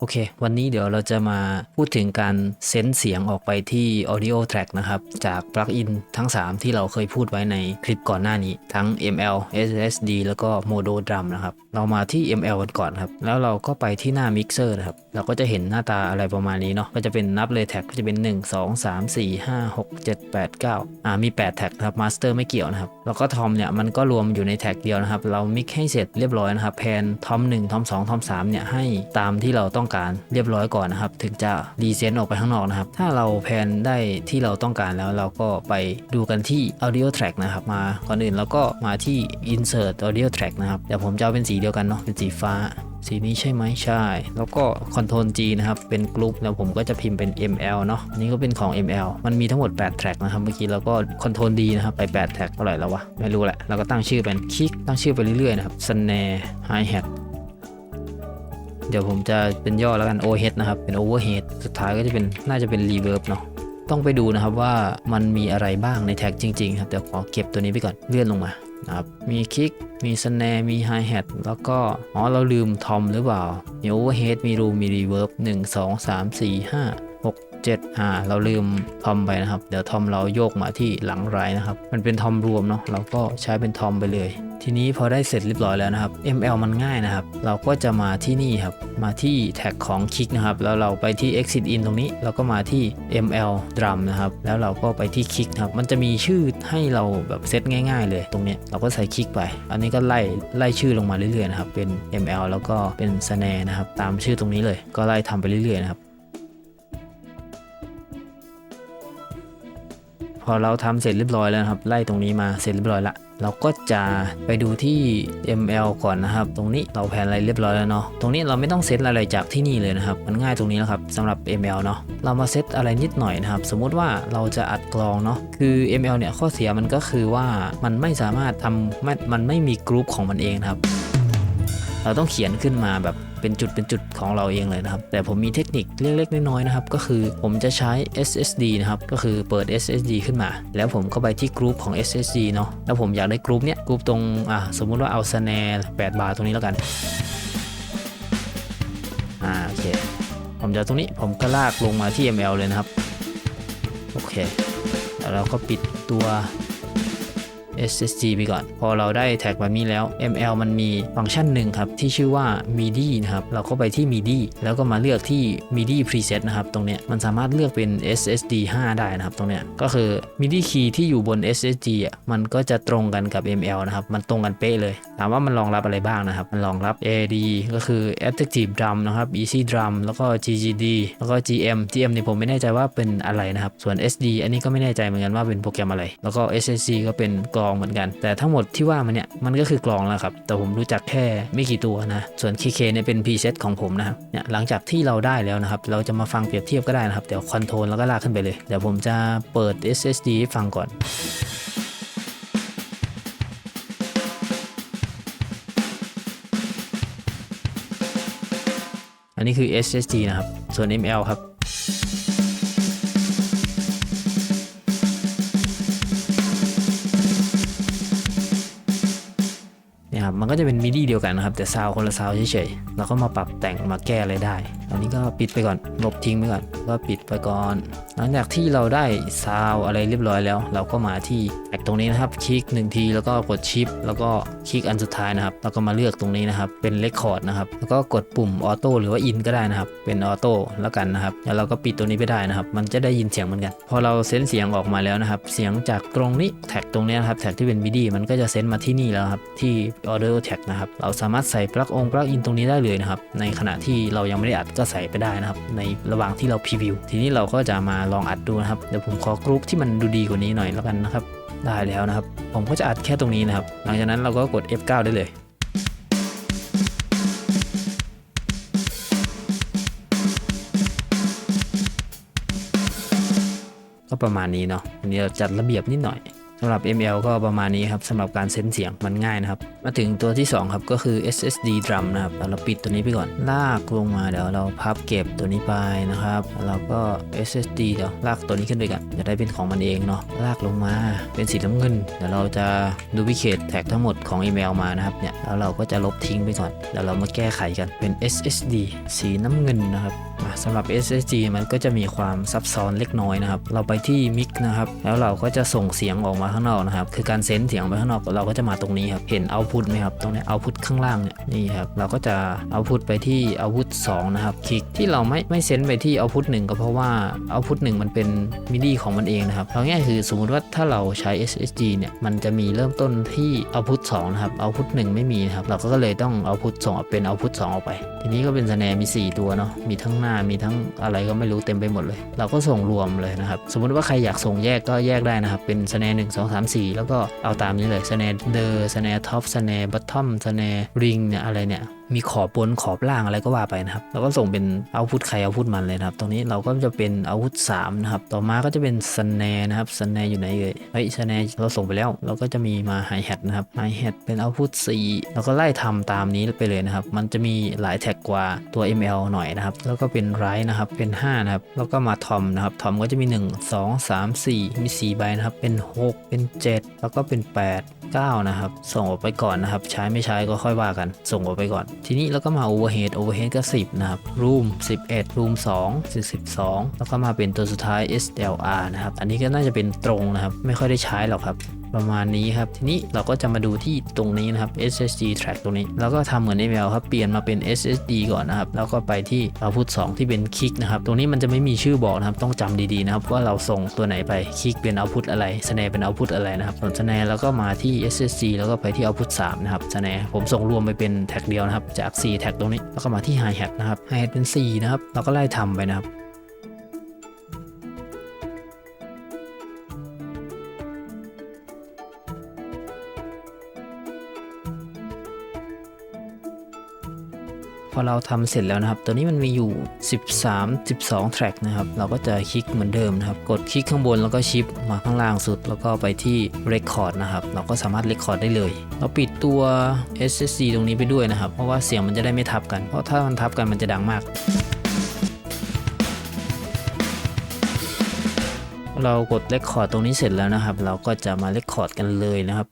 โอเค วันนี้เดี๋ยวเราจะมาพูดถึงการเซนเสียงออกไปที่ audio track นะครับ จากปลั๊กอินทั้ง 3 ที่เราเคยพูดไว้ในคลิปก่อนหน้านี้ ทั้ง ML SSD แล้วก็ Modo Drum นะครับเรามาที่ ML กันก่อนครับ แล้วเราก็ไปที่หน้า Mixer นะครับ เราก็จะเห็นหน้าตาอะไรประมาณนี้เนาะ ก็จะเป็นนับเลยแท็กก็จะเป็น 1 2 3 4 5 6 7 8 9 อ่า มี 8 แท็กครับ Master ไม่เกี่ยวนะครับ แล้วก็ทอมเนี่ยมันก็รวมอยู่ในแท็กเดียวนะครับ เรามิกให้เสร็จเรียบร้อยนะครับ แพนทอม1ทอม2ทอม3เนี่ยให้ตามที่เราต้องการเรียบร้อยก่อนนะครับ ถึงจะรีเซนต์ออกไปข้างนอกนะครับ ถ้าเราแพนได้ที่เราต้องการแล้วเราก็ไปดูกันที่ audio track นะครับ มาก่อนอื่นเราก็มาที่ insert audio track นะครับ เดี๋ยวผมจะเอาเป็นสีเดียวกันเนาะเป็นสีฟ้า สีนี้ใช่ไหมใช่ แล้วก็ Ctrl G นะครับเป็นกรุ๊ปแล้วผมก็จะพิมพ์เป็น ML เนาะอันนี้ก็เป็นของ ML มันมีทั้งหมด 8 แทร็กนะครับเมื่อกี้เราก็ Ctrl D นะครับไป 8 แทร็กเท่าไหร่แล้ววะไม่รู้แหละเราก็ตั้งชื่อเป็นคลิกตั้งชื่อไปเรื่อยๆนะครับ Snare Hi Hat เดี๋ยวผมจะเป็นย่อแล้วกัน overhead นะครับเป็น overhead สุดท้ายก็จะเป็นน่าจะเป็น reverb เนาะต้องไปดูนะครับว่ามันมีอะไรบ้างในแท็กจริงๆครับเดี๋ยวขอเก็บตัวนี้ไปก่อนเลื่อนลงมา นะครับมีคิก มีสแนร์มีไฮแฮทแล้วก็ อ๋อ เราลืมทอมหรือเปล่า มีโอเวอร์เฮดมีรูมมีรีเวิร์บหนึ่งสองสามสี่ห้าหก เจ็ดอ่าเราลืมทอมไปนะครับ เดี๋ยวทอมเราโยกมาที่หลังไรนะครับ มันเป็นทอมรวมเนาะเราก็ใช้เป็นทอมไปเลย ทีนี้พอได้เสร็จเรียบร้อยแล้วนะครับ ML มันง่ายนะครับ เราก็จะมาที่นี่ครับ มาที่แท็กของคลิกนะครับ แล้วเราไปที่ exit in ตรงนี้แล้วก็มาที่ ML drum นะครับ แล้วเราก็ไปที่คลิกนะครับ มันจะมีชื่อให้เราแบบเซตง่าย ๆ เลย ตรงนี้เราก็ใส่คลิกไป อันนี้ก็ไล่ไล่ชื่อลงมาเรื่อยๆนะครับ เป็น ML แล้วก็เป็น snare นะครับ ตามชื่อตรงนี้เลย ก็ไล่ทำไปเรื่อยๆนะครับ อเราทำเสร็จเรียบร้อยแล้วครับ ไล่ตรงนี้มาเสร็จเรียบร้อยละ เราก็จะไปดูที่ ML ก่อนนะครับ ตรงนี้เราแผนอะไรเรียบร้อยแล้วเนาะ ตรงนี้เราไม่ต้องเซตอะไรจากที่นี่เลยนะครับ มันง่ายตรงนี้แล้วครับสำหรับ ML เนาะ เรามาเซตอะไรนิดหน่อยนะครับ สมมุติว่าเราจะอัดกลองเนาะ คือ ML เนี่ยข้อเสียมันก็คือว่ามันไม่สามารถทำม,มันไม่มีกรุ๊ปของมันเองครับ เราต้องเขียนขึ้นมาแบบ เป็นจุดเป็นจุดของเราเองเลยนะครับ แต่ผมมีเทคนิคเล็กๆน้อยๆนะครับ ก็คือผมจะใช้ SSD นะครับ ก็คือเปิด SSD ขึ้นมา แล้วผมก็ไปที่กรุ๊ปของ SSD เนาะ แล้วผมอยากได้กรุ๊ปเนี้ย กรุ๊ปตรง อ่าสมมุติว่าเอา snare 8บาร์ตรงนี้แล้วกัน อ่า โอเค ผมจะตรงนี้ ผมก็ลากลงมาที่ ML เลยนะครับ โอเค แล้วเราก็ปิดตัว SSD ไปก่อน พอเราได้แท็กแบบนี้แล้ว ML มันมีฟังก์ชันหนึ่งครับที่ชื่อว่า MIDI นะครับ เราก็ไปที่ MIDI แล้วก็มาเลือกที่ MIDI preset นะครับ ตรงเนี้ยมันสามารถเลือกเป็น SSD 5 ได้นะครับ ตรงเนี้ยก็คือ MIDI key ที่อยู่บน SSD อะมันก็จะตรงกันกับ ML นะครับ มันตรงกันเป๊ะเลย ถามว่ามันรองรับอะไรบ้างนะครับ มันรองรับ AD ก็คือ Active Drum นะครับ Easy Drum แล้วก็ GGD แล้วก็ GM GM นี่ผมไม่แน่ใจว่าเป็นอะไรนะครับ ส่วน SD อันนี้ก็ไม่แน่ใจเหมือนกันว่าเป็นโปรแกรมอะไร แล้วก็ SSC ก็เป็นกลองเหมือนกัน แต่ทั้งหมดที่ว่ามันเนี่ยมันก็คือกลองแล้วครับ แต่ผมรู้จักแค่ไม่กี่ตัวนะ ส่วน KK เนี่ยเป็น preset ของผมนะครับเนี่ยหลังจากที่เราได้แล้วนะครับ เราจะมาฟังเปรียบเทียบก็ได้นะครับ เดี๋ยวคอนโทรลแล้วก็ลากขึ้นไปเลย เดี๋ยวผมจะเปิด SSD ให้ฟังก่อนอันนี้คือ SSD นะครับ ส่วน ML ครับ มันก็จะเป็นมิดีเดียวกันนะครับ แต่ซาวคนละซาวเฉยๆแล้วก็มาปรับแต่งมาแก้อะไรได้ อันนี้ก็ปิดไปก่อนลบทิ้งไปก่อนก็ปิดไปก่อน หลังจากที่เราได้ซาวอะไรเรียบร้อยแล้ว เราก็มาที่แท็กตรงนี้นะครับ คลิกหนึ่งทีแล้วก็กดชิป แล้วก็คลิกอันสุดท้ายนะครับแล้วก็มาเลือกตรงนี้นะครับ เป็นเลคคอร์ดนะครับ แล้วก็กดปุ่มออโต้หรือว่าอินก็ได้นะครับ เป็นออโต้แล้วกันนะครับแล้วเราก็ปิดตัวนี้ไปได้นะครับ มันจะได้ยินเสียงเหมือนกัน พอเราเซนเสียงออกมาแล้วนะครับ เสียงจากตรงนี้แท็กตรงนี้นะครับแท็กที่เป็นมิดีมันก็จะเซนมาที่นี่แล้วครับที่ audio tag นะครับเราสามารถใส่ปลั๊กองปลั๊กอินตรงนี้ได้เลยนะครับในขณะที่เรายังไม่ได้อัดก็ใส่ไปได้นะครับ ในระหว่างที่เราพรีวิว ทีนี้เราก็จะมาลองอัดดูนะครับ เดี๋ยวผมขอกรุ๊ปที่มันดูดีกว่านี้หน่อยแล้วกันนะครับ ได้แล้วนะครับ ผมก็จะอัดแค่ตรงนี้นะครับ หลังจากนั้นเราก็กด F9 ได้เลยก็ประมาณนี้เนาะอันนี้เราจัดระเบียบนิดหน่อย สำหรับ ML ก็ประมาณนี้ครับสำหรับการเซนเสียงมันง่ายนะครับ มาถึงตัวที่ 2 ครับก็คือ SSD drum นะครับเราปิดตัวนี้ไปก่อน ลากลงมาเดี๋ยวเราพับเก็บตัวนี้ไปนะครับแล้วเราก็ SSD เดี๋ยวลากตัวนี้ขึ้นไปกันจะได้เป็นของมันเองเนาะลากลงมาเป็นสีน้ำเงินเดี๋ยวเราจะดูวิเคทแท็กทั้งหมดของ ml มานะครับเนี่ยแล้วเราก็จะลบทิ้งไปก่อนเดี๋ยวเรามาแก้ไขกันเป็น SSD สีน้ำเงินนะครับสำหรับ SSD มันก็จะมีความซับซ้อนเล็กน้อยนะครับ เราไปที่มิกนะครับ แล้วเราก็จะส่งเสียงออกมาข้างนอกนะครับ คือการเซนเสียงไปข้างนอกเราก็จะมาตรงนี้ครับ เห็นเอาพุตไหมครับ ตรงนี้เอาพุตข้างล่างเนี่ย นี่ครับ เราก็จะเอาพุตไปที่เอาพุต2นะครับ คลิกที่เราไม่ไม่เซนไปที่เอาพุต1ก็เพราะว่าเอาพุต1มันเป็นมิดีของมันเองนะครับเอาง่ายคือสมมติว่าถ้าเราใช้ SSD เนี่ย มันจะมีเริ่มต้นที่เอาพุต2นะครับ เอาพุต1ไม่มีนะครับ เราก็เลยต้องเอาพุต2เป็นเอาพุต2ออกไป ทีนี้ก็เป็นสแนมี 4 ตัวเนาะ มีทั้งหน้ามีทั้งอะไรก็ไม่รู้เต็มไปหมดเลย เราก็ส่งรวมเลยนะครับ สมมติว่าใครอยากส่งแยกก็แยกได้นะครับ เป็นสแนร์หนึ่งสองสามสี่แล้วก็เอาตามนี้เลยสแนร์เดอร์สแนร์ท็อปสแนร์บัตทอมสแนร์ริงเนี่ยอะไรเนี่ย มีขอบบนขอบล่างอะไรก็ว่าไปนะครับเราก็ส่งเป็นเอาพุทใครเอาพุทมันเลยนะครับ ตรงนี้เราก็จะเป็นอาวุธ3นะครับ ต่อมาก็จะเป็นสแนนะครับสแนอยู่ไหนเอ่ยเฮ้ยสแนเราส่งไปแล้ว เราก็จะมีมาไฮแฮทนะครับไฮแฮทเป็นเอาวุธ4เราก็ไล่ทำตามนี้ไปเลยนะครับ มันจะมีหลายแท็กกว่าตัว ML หน่อยนะครับ แล้วก็เป็นไรนะครับเป็น 5 นะครับ แล้วก็มาทอมนะครับทอมก็จะมี 1 2 3 4 มี 4 ใบนะครับ เป็น 6 เป็น 7 แล้วก็เป็น 8 9 นะครับ ส่งออกไปก่อนนะครับ ใช้ไม่ใช้ก็ค่อยว่ากัน ส่งออกไปก่อนทีนี้เราก็มา overhead overhead ก็ 10 นะครับ room 11 room 2 12 แล้วก็มาเป็นตัวสุดท้าย SLR นะครับ อันนี้ก็น่าจะเป็นตรงนะครับ ไม่ค่อยได้ใช้หรอกครับ ประมาณนี้ครับทีนี้เราก็จะมาดูที่ตรงนี้นะครับ SSD track ตรงนี้ แล้วก็ทำเหมือน ML ครับเปลี่ยนมาเป็น SSD ก่อนนะครับ แล้วก็ไปที่ output 2 ที่เป็นคลิกนะครับ ตรงนี้มันจะไม่มีชื่อบอกนะครับ ต้องจำดีๆนะครับ ว่าเราส่งตัวไหนไปคลิกเป็น output อะไร snare เป็น output อะไรนะครับส่วน snare แล้วก็มาที่ SSD แล้วก็ไปที่ output 3นะครับ snare ผมส่งรวมไปเป็นแท็กเดียวนะครับจาก 4 แท็กตรงนี้แล้วก็มาที่ hi hat นะครับ hi hat เป็น4นะครับเราก็ไล่ทำไปนะครับ อเราทำเสร็จแล้วนะครับ ตัวนี้มันมีอยู่ 13 12แทร็กนะครับ เราก็จะคลิกเหมือนเดิมนะครับ กดคลิกข้างบนแล้วก็ชิปมาข้างล่างสุด แล้วก็ไปที่ Record นะครับ เราก็สามารถ Record ได้เลย เราปิดตัว SSD ตรงนี้ไปด้วยนะครับ เพราะว่าเสียงมันจะได้ไม่ทับกัน เพราะถ้ามันทับกันมันจะดังมากเรากด Record ตรงนี้เสร็จแล้วนะครับ เราก็จะมา Record กันเลยนะครับ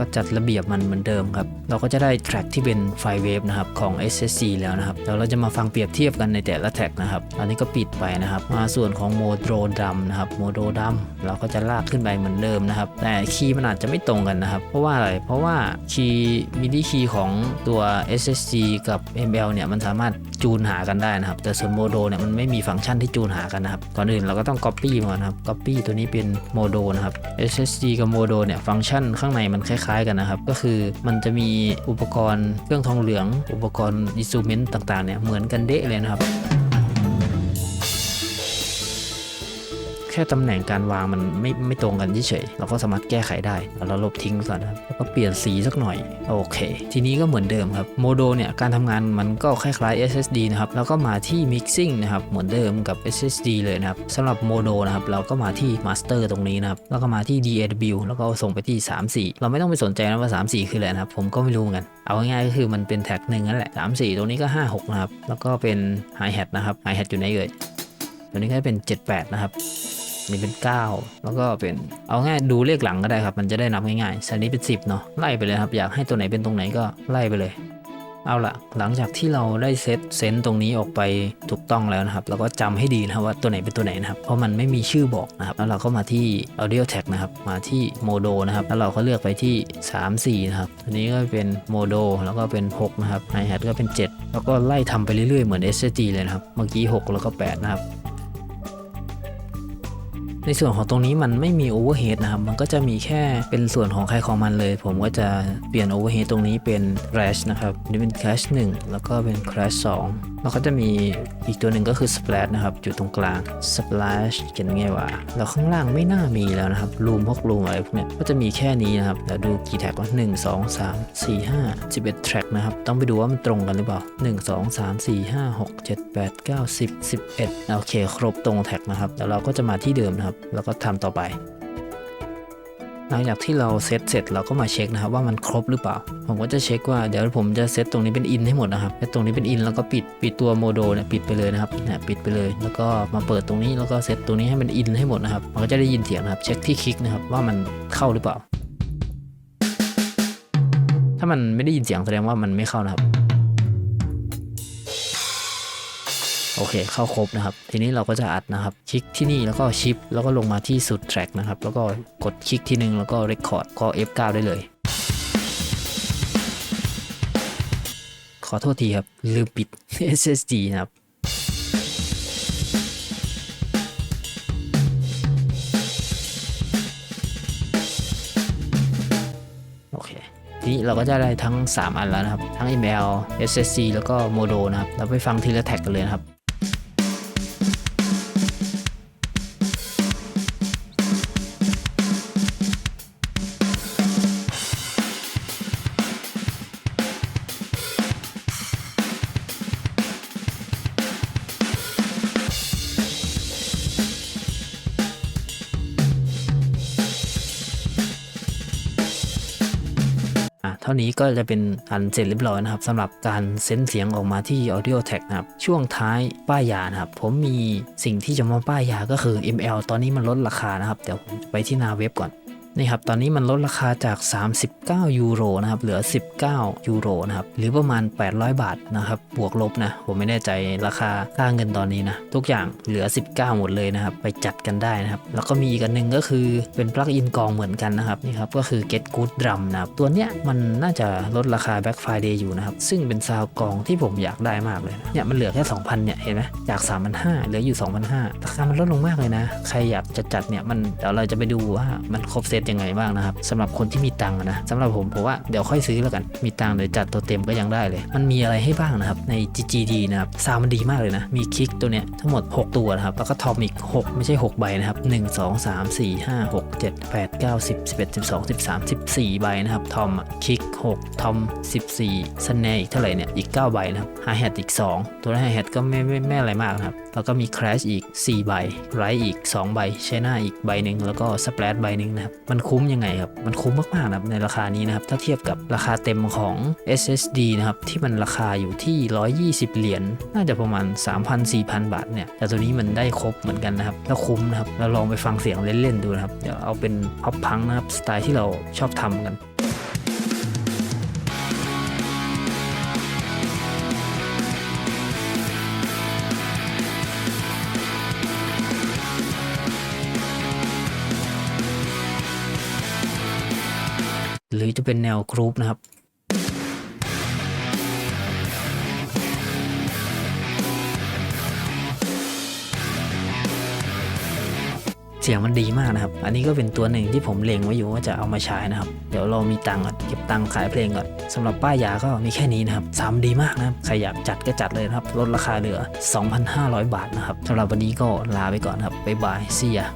ก็จัดระเบียบมันเหมือนเดิมครับ เราก็จะได้แทร็กที่เป็นไฟเวฟนะครับของ SSC แล้วนะครับแล้วเราจะมาฟังเปรียบเทียบกันในแต่ละแท็กนะครับอันนี้ก็ปิดไปนะครับ มาส่วนของโมโดดัมนะครับโมโดดัมเราก็จะลากขึ้นไปเหมือนเดิมนะครับ แต่คีย์มันอาจจะไม่ตรงกันนะครับ เพราะว่าอะไร เพราะว่าคีย์มิดีคีย์ของตัว SSC กับ ML เนี่ยมันสามารถจูนหากันได้นะครับ แต่ส่วนโมโดเนี่ยมันไม่มีฟังก์ชันที่จูนหากันนะครับ ก่อนอื่นเราก็ต้อง Copy มานะครับ Copy ตัวนี้เป็นโมโดนะครับ SSD กับโมโดเนี่ยฟังก์ชันข้างในมันคล้ายๆกันนะครับ ก็คือมันจะมีอุปกรณ์เครื่องทองเหลือง อุปกรณ์อินสตูเมนต์ต่างๆเนี่ยเหมือนกันเดะเลยนะครับ แค่ตำแหน่งการวางมันไม่ไม่ตรงกันเฉยๆเราก็สามารถแก้ไขได้เอาเราลบทิ้งไปก่อนะครับแล้วก็เปลี่ยนสีสักหน่อยโอเค ทีนี้ก็เหมือนเดิมครับโมโดเนี่ยการทำงานมันก็คล้ายๆ SSD นะครับแล้วก็มาที่ Mixing นะครับเหมือนเดิมกับ SSD เลยนะครับสำหรับโมโดนะครับเราก็มาที่ Master ตรงนี้นะครับแล้วก็มาที่ DAW แล้วก็ส่งไปที่ 34 เราไม่ต้องไปสนใจนะว่า 34 คืออะไรนะครับผมก็ไม่รู้เหมือนกันเอาง่ายๆก็คือมันเป็นแท็กหนึ่งนั่นแหละ34 ตรงนี้ก็ 56 นะครับ แล้วก็เป็น Hi Hat นะครับ Hi Hat อยู่ไหนเอ่ยตัวนี้ก็เป็น 78 นะครับ นี่เป็น 9 แล้วก็เป็นเอาง่ายดูเลขหลังก็ได้ครับ มันจะได้นับง่ายๆสันนี้เป็น 10 เนาะไล่ไปเลยครับ อยากให้ตัวไหนเป็นตรงไหนก็ไล่ไปเลย เอาละหลังจากที่เราได้เซตเซนต์ตรงนี้ออกไปถูกต้องแล้วนะครับแล้วก็จำให้ดีนะครับว่าตัวไหนเป็นตัวไหนนะครับ เพราะมันไม่มีชื่อบอกนะครับ แล้วเราก็มาที่ audio tag นะครับ มาที่โมโดนะครับ แล้วเราก็เลือกไปที่ 3 4 นะครับอันนี้ก็เป็นโมโดแล้วก็เป็น 6 นะครับ hi hat ก็เป็น 7 แล้วก็ไล่ทำไปเรื่อยๆเหมือน SSG เลยนะครับ เมื่อกี้ 6 แล้วก็ 8 นะครับ ในส่วนของตรงนี้มันไม่มีโอเวอร์เฮดนะครับ มันก็จะมีแค่เป็นส่วนของใครของมันเลย ผมก็จะเปลี่ยนโอเวอร์เฮดตรงนี้เป็น crash นะครับนี่เป็น crash 1แล้วก็เป็น crash 2แล้วก็จะมีอีกตัวหนึ่งก็คือ splash นะครับอยู่ตรงกลาง splash เขียนไงวะแล้วข้างล่างไม่น่ามีแล้วนะครับรูมพวกรูมอะไรพวกเนี้ยก็จะมีแค่นี้นะครับเดี๋ยวดูกี่แท็กว่า1 2 3 4 5 11แท็กนะครับต้องไปดูว่ามันตรงกันหรือเปล่า1 2 3 4 5 6 7 8 9 10 11โอเค ครบตรงแท็กนะครับเดี๋ยวเราก็จะมาที่เดิมนะครับแล้วก็ทำต่อไป หลังจากที่เราเซตเสร็จเราก็มาเช็คนะครับ ว่ามันครบหรือเปล่า ผมก็จะเช็คว่าเดี๋ยวผมจะเซตตรงนี้เป็นอินให้หมดนะครับเซตตรงนี้เป็นอินแล้วก็ปิดปิดตัวโมโดเนี่ยปิดไปเลยนะครับเนี่ยปิดไปเลย แล้วก็มาเปิดตรงนี้แล้วก็เซตตรงนี้ให้มันอินให้หมดนะครับมันก็จะได้ยินเสียงนะครับ เช็คที่คลิกนะครับว่ามันเข้าหรือเปล่า ถ้ามันไม่ได้ยินเสียงแสดงว่ามันไม่เข้านะครับ โอเค เข้าครบนะครับ ทีนี้เราก็จะอัดนะครับ คลิกที่นี่แล้วก็ชิป แล้วก็ลงมาที่สุดแทร็กนะครับ แล้วก็กดคลิกที่หนึ่งแล้วก็เรคคอร์ดก็ F9 ได้เลย ขอโทษทีครับ ลืมปิด SSD นะครับโอเคทีนี้เราก็จะได้ทั้ง 3 อันแล้วนะครับ ทั้ง EML SSC แล้วก็ Modo นะครับ เราไปฟังทีละแท็กกันเลยนะครับ ท่านี้ก็จะเป็นอันเสร็จเรียบร้อยนะครับสำหรับการเซ็นเสียงออกมาที่ Audio Tag นะครับ ช่วงท้ายป้ายยานะครับ ผมมีสิ่งที่จะมาป้ายยาก็คือ ML ตอนนี้มันลดราคานะครับ เดี๋ยวผมไปที่หน้าเว็บก่อน นี่ครับตอนนี้มันลดราคาจาก 39 ยูโรนะครับเหลือ 19 ยูโรนะครับหรือประมาณ 800 บาทนะครับบวกลบนะผมไม่แน่ใจราคาค่าเงินตอนนี้นะทุกอย่างเหลือ 19 หมดเลยนะครับไปจัดกันได้นะครับแล้วก็มีอีกอันหนึ่งก็คือเป็นปลั๊กอินกองเหมือนกันนะครับนี่ครับก็คือ Get Good Drum นะครับตัวเนี้ยมันน่าจะลดราคา Black Friday อยู่นะครับซึ่งเป็นซาวกองที่ผมอยากได้มากเลยนะเนี่ยมันเหลือแค่2,000เนี่ยเห็นไหมจาก3,500เหลืออยู่2,500ราคามันลดลงมากเลยนะใครอยากจะจัดเนี่ยมันเดี๋ยวเราจะไปดูว่ามันครบเซตยังไงบ้างนะครับสำหรับคนที่มีตังค์นะสำหรับผมผมว่าเดี๋ยวค่อยซื้อแล้วกันมีตังค์เดี๋ยวจัดตัวเต็มก็ยังได้เลย มันมีอะไรให้บ้างนะครับใน GGD นะครับซาวมันดีมากเลยนะ มีคิกตัวเนี้ยทั้งหมด 6 ตัวนะครับ แล้วก็ทอมอีก 6 ไม่ใช่ 6 ใบนะครับ 1 2 3 4 5 6 7 8 9 10 11 12 13 14 ใบนะครับ ทอมคิก 6 ทอม 14สแนร์อีกเท่าไหร่เนี่ย อีก 9 ใบนะครับไฮแฮทอีก 2 ตัวไฮแฮทก็ไม่ไม่ไม่อะไรมากนะครับ แล้วก็มี Crash อีก 4 ใบไรอีก 2 ใบใชน่าอีกใบหนึ่งแล้วก็สเปรดใบหนึ่งนะครับมันคุ้มยังไงครับมันคุ้มมากๆนะครับในราคานี้นะครับถ้าเทียบกับราคาเต็มของ SSD นะครับที่มันราคาอยู่ที่ 120 เหรียญน่าจะประมาณ 3,000-4,000 บาทเนี่ยแต่ตัวนี้มันได้ครบเหมือนกันนะครับแล้วคุ้มนะครับเราลองไปฟังเสียงเล่นๆดูนะครับเดี๋ยวเอาเป็นพับพังนะครับสไตล์ที่เราชอบทำกัน หรือจะเป็นแนวกรุ๊ปนะครับเสียงมันดีมากนะครับ อันนี้ก็เป็นตัวหนึ่งที่ผมเล็งไว้อยู่ว่าจะเอามาใช้นะครับ เดี๋ยวเรามีตังค์ก่อนเก็บตังค์ขายเพลงก่อนสำหรับป้ายยาก็มีแค่นี้นะครับสามดีมากนะครับ ใครอยากจัดก็จัดเลยนะครับ ลดราคาเหลือ 2,500 บาทนะครับสำหรับวันนี้ก็ลาไปก่อนครับ บ๊ายบาย see ya